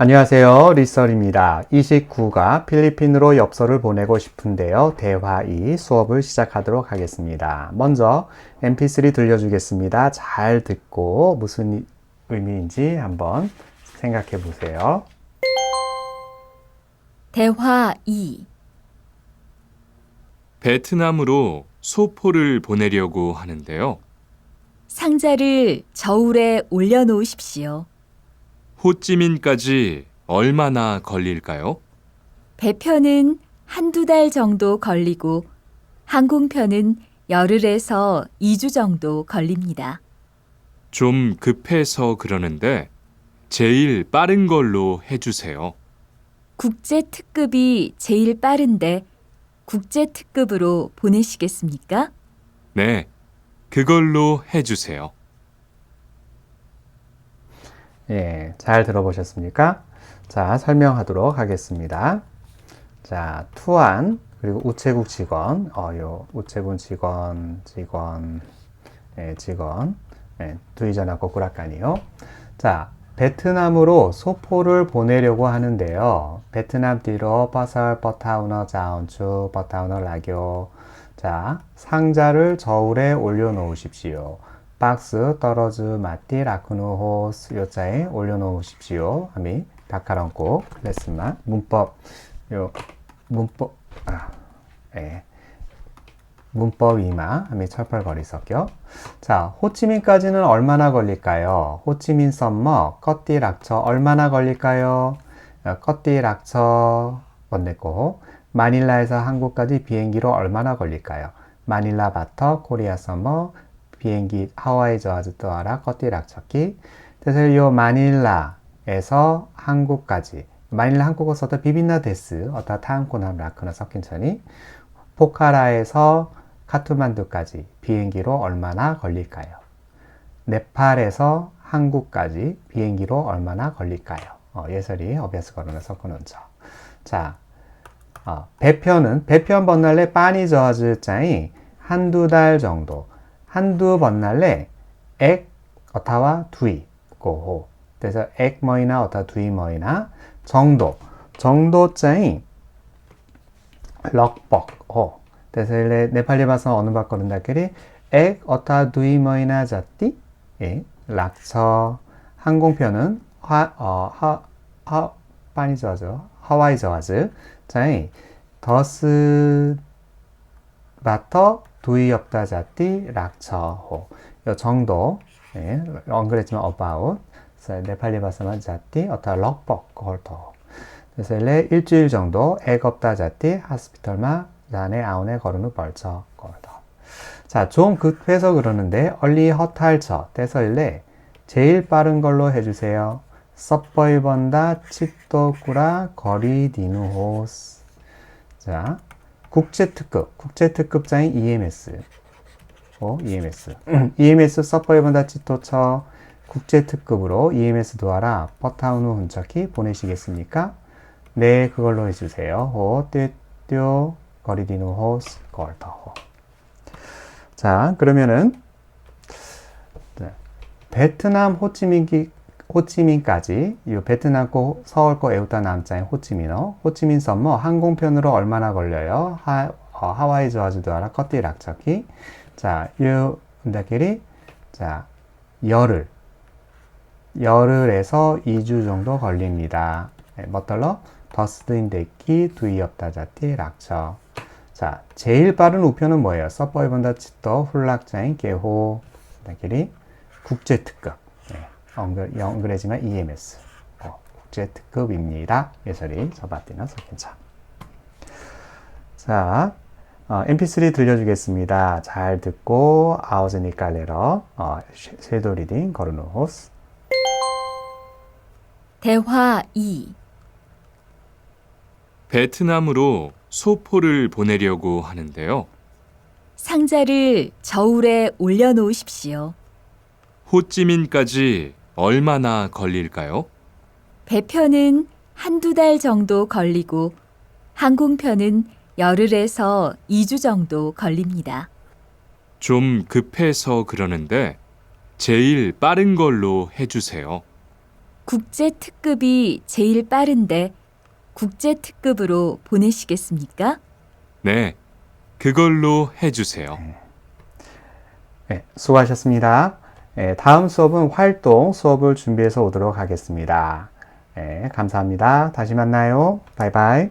안녕하세요. 리설입니다. 29가 필리핀으로 엽서를 보내고 싶은데요. 대화 2 수업을 시작하도록 하겠습니다. 먼저 mp3 들려주겠습니다. 잘 듣고 무슨 의미인지 한번 생각해 보세요. 대화 2. 베트남으로 소포를 보내려고 하는데요. 상자를 저울에 올려놓으십시오. 호찌민까지 얼마나 걸릴까요? 배편은 한두 달 정도 걸리고 항공편은 열흘에서 2주 정도 걸립니다. 좀 급해서 그러는데 제일 빠른 걸로 해주세요. 국제 특급이 제일 빠른데 국제 특급으로 보내시겠습니까? 네, 그걸로 해주세요. 예, 잘 들어보셨습니까? 자, 설명하도록 하겠습니다. 자, 투안, 그리고 우체국 직원, 어, 요, 우체국 직원, 직원, 예, 직원, 예, 두이전하고 구락간이요. 자, 베트남으로 소포를 보내려고 하는데요. 베트남 뒤로 버설 버타우너 자운추 버타우너 라교. 자, 상자를 저울에 올려놓으십시오. 박스 떨어즈 마띠 라쿠누 호스 요자에 올려놓으십시오. 하미 다카랑고 레슨만 문법 요 문법 아 예. 문법 이마 하미 철펄거리 섞여. 자, 호치민까지는 얼마나 걸릴까요? 호치민 썸머 꺼띠 락처 얼마나 걸릴까요? 어, 꺼띠 락처 번내고 마닐라에서 한국까지 비행기로 얼마나 걸릴까요? 마닐라 바터 코리아 서머 비행기 하와이 저하즈 떠와라 꺼띠 락처기 그래서 요 마닐라에서 한국까지 마닐라 한국어 써도 비빈나 데스 어타 타임코남 라크나 섞인 천이 포카라에서 카투만두까지 비행기로 얼마나 걸릴까요? 네팔에서 한국까지 비행기로 얼마나 걸릴까요? 어, 예설이 어비아스 거론을 섞어놓죠. 자, 어, 배편은 배편 번날레 빠니 저하즈 짱이 한두 달 정도 한두 번날레 액 어타와 두이. 고호. 그래서 액 뭐이나 어타 두이 뭐이나 정도. 정도 짱이 럭벅. 호. 그래서 네팔리 바서 어느 바거는 다끼리? 액 어타 두이 뭐이나 자띠? 예. 락처. 항공편은 화, 어, 하, 저하즈 하와이 저하즈. 짱이. 더스 바터 두이 없다 자띠 락처호. 요 정도. 예, 엉그랬지만 about. 네팔리 바사만 자띠 어타 럭벅 홀터 그래서 일레 일주일 정도 액 없다 자띠 하스피털마 잔에 아운에 거르는 벌쳐 걸더. 자좀 급해서 그러는데 얼리 허탈처. 떼서 일레 제일 빠른 걸로 해주세요. 섭버이 번다 치또꾸라 거리 디누호스. 자 국제특급, 국제특급자인 EMS. 어, EMS. EMS 서퍼이번다 치토처 국제특급으로 EMS 도하라 퍼타우누 hun척히 보내시겠습니까? 네, 그걸로 해주세요. 호, 떼떼, 거리디누 호스, 걸터호. 자, 그러면은, 네, 베트남 호치민기, 호치민까지 이 베트남 거 서울 거 에우타 남자인 호치민어 호치민 썸머 항공편으로 얼마나 걸려요? 하, 어, 하와이 저하즈도 알아 커티 락차키. 자, 이 분들끼리 자 열흘. 열흘에서 2주 정도 걸립니다. 네, 뭐떨러. 더스드인 데키 두이 없다 자티 락처. 자 제일 빠른 우편은 뭐예요? 서버이번다 치떠 훌락자인 개호. 분들끼리. 국제특급 엉글, 엉그레지만 EMS 어, 국제 특급입니다. 예설이 저바티나 석괜찮. 자, 어, MP3 들려주겠습니다. 잘 듣고 아우즈니까 레러 어, 섀도 리딩 거르노 호스. 대화 2. 베트남으로 소포를 보내려고 하는데요. 상자를 저울에 올려놓으십시오. 호찌민까지 얼마나 걸릴까요? 배편은 한두 달 정도 걸리고 항공편은 열흘에서 2주 정도 걸립니다. 좀 급해서 그러는데 제일 빠른 걸로 해주세요. 국제 특급이 제일 빠른데 국제 특급으로 보내시겠습니까? 네, 그걸로 해주세요. 네, 수고하셨습니다. 예, 다음 수업은 활동 수업을 준비해서 오도록 하겠습니다. 예, 감사합니다. 다시 만나요. 바이바이.